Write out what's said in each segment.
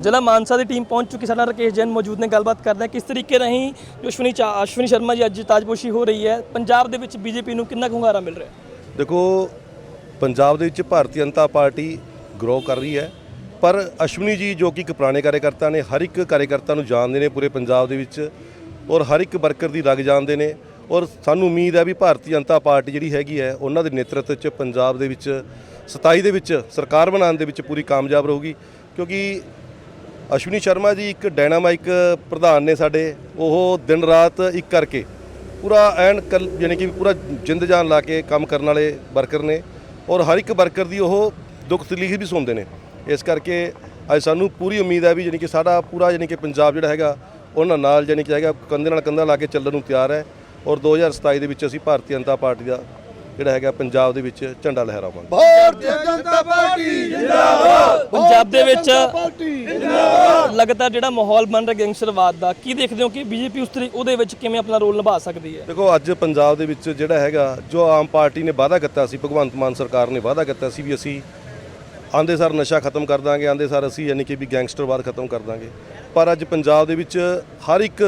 ਜ਼ਿਲ੍ਹਾ ਮਾਨਸਾ ਦੀ ਟੀਮ ਪਹੁੰਚ ਚੁੱਕੀ ਸਾਡਾ ਰਕੇਸ਼ ਜੈਨ ਮੌਜੂਦ ਨੇ, ਗੱਲਬਾਤ ਕਰਦੇ ਹਾਂ। ਕਿਸ ਤਰੀਕੇ ਰਾਹੀਂ ਜੋ ਅਸ਼ਵਨੀ ਚਾ ਅਸ਼ਵਨੀ ਸ਼ਰਮਾ ਜੀ ਅੱਜ ਤਾਜਪੋਸ਼ੀ ਹੋ ਰਹੀ ਹੈ? ਪੰਜਾਬ ਦੇ ਵਿੱਚ ਬੀਜੇਪੀ ਨੂੰ ਕਿੰਨਾ ਕੁ ਹੁੰਗਾਰਾ ਮਿਲ ਰਿਹਾ ਦੇਖੋ, ਪੰਜਾਬ ਦੇ ਵਿੱਚ ਭਾਰਤੀ ਜਨਤਾ ਪਾਰਟੀ ਗਰੋ ਕਰ ਰਹੀ ਹੈ। ਪਰ ਅਸ਼ਵਨੀ ਜੀ ਜੋ ਕਿ ਇੱਕ ਪੁਰਾਣੇ ਕਾਰਜਕਰਤਾ ਨੇ, ਹਰ ਇੱਕ ਕਾਰਜਕਰਤਾ ਨੂੰ ਜਾਣਦੇ ਨੇ ਪੂਰੇ ਪੰਜਾਬ ਦੇ ਵਿੱਚ ਔਰ ਹਰ ਇੱਕ ਵਰਕਰ ਦੀ ਰਗ ਜਾਣਦੇ ਨੇ। ਔਰ ਸਾਨੂੰ ਉਮੀਦ ਹੈ ਵੀ ਭਾਰਤੀ ਜਨਤਾ ਪਾਰਟੀ ਜਿਹੜੀ ਹੈਗੀ ਹੈ, ਉਹਨਾਂ ਦੇ ਨੇਤਰਤਵ 'ਚ ਪੰਜਾਬ ਦੇ ਵਿੱਚ 27 ਦੇ ਵਿੱਚ ਸਰਕਾਰ ਬਣਾਉਣ ਦੇ ਵਿੱਚ ਪੂਰੀ ਕਾਮਯਾਬ ਰਹੂਗੀ। ਕਿਉਂਕਿ ਅਸ਼ਵਨੀ ਸ਼ਰਮਾ ਜੀ, ਇੱਕ ਡਾਇਨਾਮਾਈਕ ਪ੍ਰਧਾਨ ਨੇ ਸਾਡੇ, ਉਹ ਦਿਨ ਰਾਤ ਇੱਕ ਕਰਕੇ ਪੂਰਾ ਐਨ ਕੱਲ, ਯਾਨੀ ਕਿ ਪੂਰਾ ਜਿੰਦ ਜਾਨ ਲਾ ਕੇ ਕੰਮ ਕਰਨ ਵਾਲੇ ਵਰਕਰ ਨੇ ਔਰ ਹਰ ਇੱਕ ਵਰਕਰ ਦੀ ਉਹ ਦੁੱਖ ਤਕਲੀਫ ਵੀ ਸੁਣਦੇ ਨੇ। ਇਸ ਕਰਕੇ ਅੱਜ ਸਾਨੂੰ ਪੂਰੀ ਉਮੀਦ ਹੈ ਵੀ ਯਾਨੀ ਕਿ ਸਾਡਾ ਪੂਰਾ ਯਾਨੀ ਕਿ ਪੰਜਾਬ ਜਿਹੜਾ ਹੈਗਾ, ਉਹਨਾਂ ਨਾਲ ਯਾਨੀ ਕਿ ਹੈਗਾ ਕੰਧੇ ਨਾਲ ਕੰਧਾ ਲਾ ਕੇ ਚੱਲਣ ਨੂੰ ਤਿਆਰ ਹੈ ਔਰ 2027 ਦੇ ਵਿੱਚ ਅਸੀਂ ਭਾਰਤੀ ਜਨਤਾ ਪਾਰਟੀ ਦਾ ਜਿਹੜਾ ਹੈਗਾ ਪੰਜਾਬ ਦੇ ਵਿੱਚ ਝੰਡਾ ਲਹਿਰਾਵਾਂਗੇ। ਭਾਰਤੀ ਜਨਤਾ ਪਾਰਟੀ ਜਿੰਦਾਬਾਦ। ਪੰਜਾਬ ਦੇ ਵਿੱਚ ਪਾਰਟੀ ਲਗਾਤਾਰ ਜਿਹੜਾ ਮਾਹੌਲ ਬਣ ਰਿਹਾ ਗੈਂਗਸਟਰਵਾਦ ਦਾ ਕੀ ਦੇਖਦੇ ਹੋ ਕਿ ਬੀਜੇਪੀ ਉਸ ਤਰੀ ਉਹਦੇ ਵਿੱਚ ਕਿਵੇਂ ਆਪਣਾ ਰੋਲ ਨਿਭਾ ਸਕਦੀ ਹੈ? ਦੇਖੋ ਅੱਜ ਪੰਜਾਬ ਦੇ ਵਿੱਚ ਜਿਹੜਾ ਹੈਗਾ ਜੋ ਆਮ ਪਾਰਟੀ ਨੇ ਵਾਅਦਾ ਕੀਤਾ ਸੀ ਭਗਵੰਤ ਮਾਨ ਸਰਕਾਰ ਨੇ ਵਾਅਦਾ ਕੀਤਾ ਸੀ ਵੀ ਅਸੀਂ ਆਂਦੇ ਸਾਰ ਨਸ਼ਾ ਖਤਮ ਕਰ ਦਾਂਗੇ ਆਂਦੇ ਸਾਰ ਅਸੀਂ ਯਾਨੀ ਕਿ ਵੀ ਗੈਂਗਸਟਰਵਾਦ ਖਤਮ ਕਰ ਦਾਂਗੇ। ਪਰ ਅੱਜ ਪੰਜਾਬ ਦੇ ਵਿੱਚ ਹਰ ਇੱਕ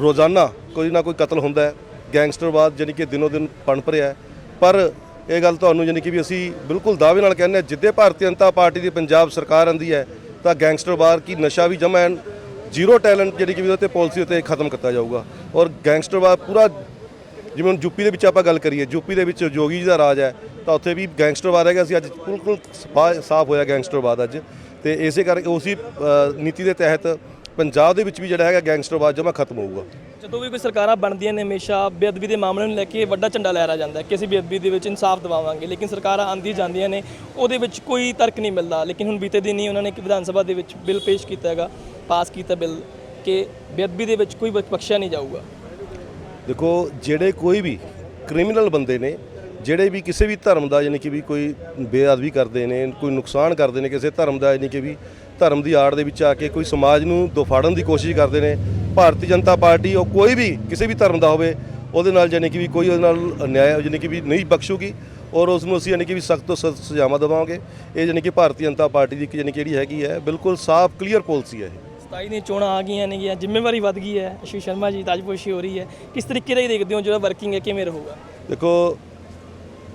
ਰੋਜ਼ਾਨਾ ਕੋਈ ਨਾ ਕੋਈ ਕਤਲ ਹੁੰਦਾ ਹੈ। ਗੈਂਗਸਟਰਵਾਦ ਯਾਨੀ ਕਿ ਦਿਨੋ ਦਿਨ ਪਣਪ ਰਿਹਾ ਹੈ। ਪਰ ਇਹ ਗੱਲ ਤੁਹਾਨੂੰ ਯਾਨੀ ਕਿ ਵੀ ਅਸੀਂ ਬਿਲਕੁਲ ਦਾਅਵੇ ਨਾਲ ਕਹਿੰਦੇ ਹਾਂ, ਜਿੱਦੇ ਭਾਰਤੀ ਜਨਤਾ ਪਾਰਟੀ ਦੀ ਪੰਜਾਬ ਸਰਕਾਰ ਆਂਦੀ ਹੈ, ਤਾਂ ਗੈਂਗਸਟਰ ਗੈਂਗਸਟਰਵਾਦ ਕੀ ਨਸ਼ਾ ਵੀ ਜਮਾ ਹੈ ਜ਼ੀਰੋ ਟੈਲੈਂਟ ਜਿਹੜੀ ਕਿ ਵੀ ਉਹਦੇ ਪਾਲਿਸੀ ਉੱਤੇ ਖਤਮ ਕੀਤਾ ਜਾਊਗਾ। ਔਰ ਗੈਂਗਸਟਰਵਾਦ ਪੂਰਾ ਜਿਵੇਂ ਹੁਣ ਯੂਪੀ ਦੇ ਵਿੱਚ ਆਪਾਂ ਗੱਲ ਕਰੀਏ ਯੂਪੀ ਦੇ ਵਿੱਚ ਜੋਗੀ ਜੀ ਦਾ ਰਾਜ ਹੈ, ਤਾਂ ਉੱਥੇ ਵੀ ਗੈਂਗਸਟਰਵਾਦ ਹੈਗਾ। ਅਸੀਂ ਅੱਜ ਬਿਲਕੁਲ ਸਫਾ- ਸਾਫ਼ ਹੋਇਆ ਗੈਂਗਸਟਰਵਾਦ ਅੱਜ। ਤੇ ਇਸੇ ਕਰਕੇ ਉਸੇ ਨੀਤੀ ਦੇ ਤਹਿਤ ਪੰਜਾਬ ਦੇ ਵਿੱਚ ਵੀ ਜਿਹੜਾ ਹੈਗਾ ਗੈਂਗਸਟਰਵਾਦ ਜਮਾ ਖਤਮ ਹੋਊਗਾ। ਜਦੋਂ ਵੀ ਕੋਈ ਸਰਕਾਰਾਂ ਬਣਦੀਆਂ ਨੇ ਹਮੇਸ਼ਾ ਬੇਅਦਬੀ ਦੇ ਮਾਮਲੇ ਨੂੰ ਲੈ ਕੇ ਵੱਡਾ ਝੰਡਾ ਲਹਿਰਾ ਜਾਂਦਾ ਕਿ ਅਸੀਂ ਬੇਅਦਬੀ ਦੇ ਵਿੱਚ ਇਨਸਾਫ ਦਿਵਾਵਾਂਗੇ ਲੇਕਿਨ ਸਰਕਾਰਾਂ ਆਂਦੀ ਜਾਂਦੀਆਂ ਨੇ ਉਹਦੇ ਵਿੱਚ ਕੋਈ ਤਰਕ ਨਹੀਂ ਮਿਲਦਾ। ਲੇਕਿਨ ਹੁਣ ਬੀਤੇ ਦਿਨ ਹੀ ਉਹਨਾਂ ਨੇ ਇੱਕ ਵਿਧਾਨ ਸਭਾ ਦੇ ਵਿੱਚ ਬਿੱਲ ਪੇਸ਼ ਕੀਤਾ ਹੈਗਾ ਪਾਸ ਕੀਤਾ ਬਿੱਲ ਕਿ ਬੇਅਦਬੀ ਦੇ ਵਿੱਚ ਕੋਈ ਬਖਸ਼ਿਆ ਨਹੀਂ ਜਾਊਗਾ। ਦੇਖੋ ਜਿਹੜੇ ਕੋਈ ਵੀ ਕ੍ਰਿਮੀਨਲ ਬੰਦੇ ਨੇ ਜਿਹੜੇ ਵੀ ਕਿਸੇ ਵੀ ਧਰਮ ਦਾ ਯਾਨੀ ਕਿ ਵੀ ਕੋਈ ਬੇਅਦਬੀ ਕਰਦੇ ਨੇ ਕੋਈ ਨੁਕਸਾਨ ਕਰਦੇ ਨੇ ਕਿਸੇ ਧਰਮ ਦਾ ਯਾਨੀ ਕਿ ਵੀ ਧਰਮ ਦੀ ਆੜ ਦੇ ਵਿੱਚ ਆ ਕੇ ਕੋਈ ਸਮਾਜ ਨੂੰ ਦੁਫਾੜਨ ਦੀ ਕੋਸ਼ਿਸ਼ ਕਰਦੇ ਨੇ ਭਾਰਤੀ ਜਨਤਾ ਪਾਰਟੀ ਉਹ ਕੋਈ ਵੀ ਕਿਸੇ ਵੀ ਧਰਮ ਦਾ ਹੋਵੇ ਉਹਦੇ ਨਾਲ ਯਾਨੀ ਕਿ ਵੀ ਕੋਈ ਉਹਦੇ ਨਾਲ ਨਿਆਂ ਯਾਨੀ ਕਿ ਵੀ ਨਹੀਂ ਬਖਸ਼ੂਗੀ ਔਰ ਉਸ ਨੂੰ ਅਸੀਂ ਯਾਨੀ ਕਿ ਵੀ ਸਖਤ ਤੋਂ ਸਖਤ ਸਜ਼ਾਵਾਂ ਦੇਵਾਂਗੇ। ਇਹ ਯਾਨੀ ਕਿ ਭਾਰਤੀ ਜਨਤਾ ਪਾਰਟੀ ਦੀ ਕਿ ਜਿਹੜੀ ਹੈਗੀ ਹੈ ਬਿਲਕੁਲ ਸਾਫ਼ ਕਲੀਅਰ ਪਾਲਿਸੀ ਹੈ ਇਹ। 27 ਦੀਆਂ ਚੋਣਾਂ ਆ ਗਈਆਂ ਨੇਗੀਆਂ ਜ਼ਿੰਮੇਵਾਰੀ ਵੱਧ ਗਈ ਹੈ। ਅਸ਼ਵਨੀ ਸ਼ਰਮਾ ਜੀ ਤਾਜਪੋਸ਼ੀ ਹੋ ਰਹੀ ਹੈ। ਕਿਸ ਤਰੀਕੇ ਦਾ ਹੀ ਦੇਖਦੇ ਹੋ ਜਿਹੜਾ ਵਰਕਿੰਗ ਹੈ ਕਿਵੇਂ ਰਹੂਗਾ? ਦੇਖੋ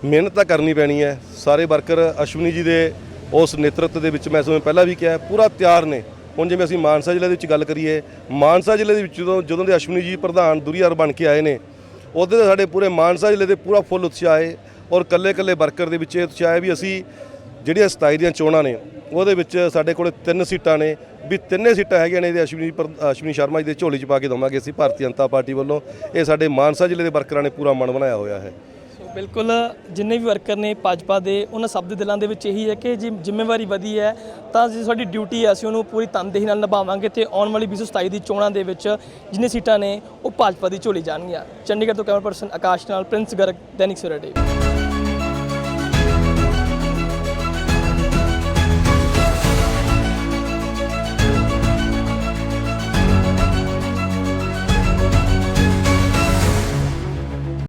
ਮਿਹਨਤ ਤਾਂ ਕਰਨੀ ਪੈਣੀ ਹੈ। ਸਾਰੇ ਵਰਕਰ ਅਸ਼ਵਨੀ ਜੀ ਦੇ ਉਸ ਨੇਤਰਤਵ ਦੇ ਵਿੱਚ ਮੈਂ ਤੁਹਾਨੂੰ ਪਹਿਲਾਂ ਵੀ ਕਿਹਾ ਪੂਰਾ ਤਿਆਰ ਨੇ। ਹੁਣ ਜਿਵੇਂ ਅਸੀਂ ਮਾਨਸਾ ਜ਼ਿਲ੍ਹੇ ਦੇ ਵਿੱਚ ਗੱਲ ਕਰੀਏ, ਮਾਨਸਾ ਜ਼ਿਲ੍ਹੇ ਦੇ ਵਿੱਚ ਜਦੋਂ ਜਦੋਂ ਦੇ ਅਸ਼ਵਨੀ ਜੀ ਪ੍ਰਧਾਨ ਦੁਰੀਆਰ ਬਣ ਕੇ ਆਏ ਨੇ, ਉਹਦੇ ਤੇ ਸਾਡੇ ਪੂਰੇ ਮਾਨਸਾ ਜ਼ਿਲ੍ਹੇ ਦੇ ਪੂਰਾ ਫੁੱਲ ਉਤਸ਼ਾਹ ਹੈ ਔਰ ਕੱਲੇ ਕੱਲੇ ਵਰਕਰ ਦੇ ਵਿੱਚ ਇਹ ਉਤਸ਼ਾਹ ਹੈ ਵੀ ਅਸੀਂ ਜਿਹੜੀਆਂ 27 ਦੀਆਂ ਚੋਣਾਂ ਨੇ, ਉਹਦੇ ਵਿੱਚ ਸਾਡੇ ਕੋਲੇ ਤਿੰਨ ਸੀਟਾਂ ਨੇ। ਵੀ ਤਿੰਨੇ ਸੀਟਾਂ ਹੈਗੀਆਂ ਨੇ ਇਹਦੇ ਅਸ਼ਵਨੀ ਪਰ- ਅਸ਼ਵਨੀ ਸ਼ਰਮਾ ਜੀ ਦੇ ਝੋਲੀ 'ਚ ਪਾ ਕੇ ਦਵਾਂਗੇ ਅਸੀਂ, ਭਾਰਤੀ ਜਨਤਾ ਪਾਰਟੀ ਵੱਲੋਂ। ਇਹ ਸਾਡੇ ਮਾਨਸਾ ਜ਼ਿਲ੍ਹੇ ਦੇ ਵਰਕਰਾਂ ਨੇ ਪੂਰਾ ਮਨ ਬਣਾਇਆ ਹੋਇਆ ਹੈ। ਬਿਲਕੁਲ ਜਿੰਨੇ ਵੀ ਵਰਕਰ ਨੇ ਭਾਜਪਾ ਦੇ, ਉਹਨਾਂ ਸਭ ਦੇ ਦਿਲਾਂ ਦੇ ਵਿੱਚ ਇਹੀ ਹੈ ਕਿ ਜੇ ਜ਼ਿੰਮੇਵਾਰੀ ਵਧੀ ਹੈ, ਤਾਂ ਜੀ ਸਾਡੀ ਡਿਊਟੀ ਹੈ, ਅਸੀਂ ਉਹਨੂੰ ਪੂਰੀ ਤਨਦੇਹੀ ਨਾਲ ਨਿਭਾਵਾਂਗੇ ਤੇ ਆਉਣ ਵਾਲੀ 2027 ਦੀ ਚੋਣਾਂ ਦੇ ਵਿੱਚ ਜਿੰਨੇ ਸੀਟਾਂ ਨੇ, ਉਹ ਭਾਜਪਾ ਦੀ ਝੋਲੀ ਜਾਣਗੀਆਂ। ਚੰਡੀਗੜ੍ਹ ਤੋਂ ਕੈਮਰਾ ਪਰਸਨ ਆਕਾਸ਼ ਨਾਲ, ਪ੍ਰਿੰਸ ਗਰਗ, ਦੈਨਿਕ ਸਵੇਰਾ ਟੀਵੀ।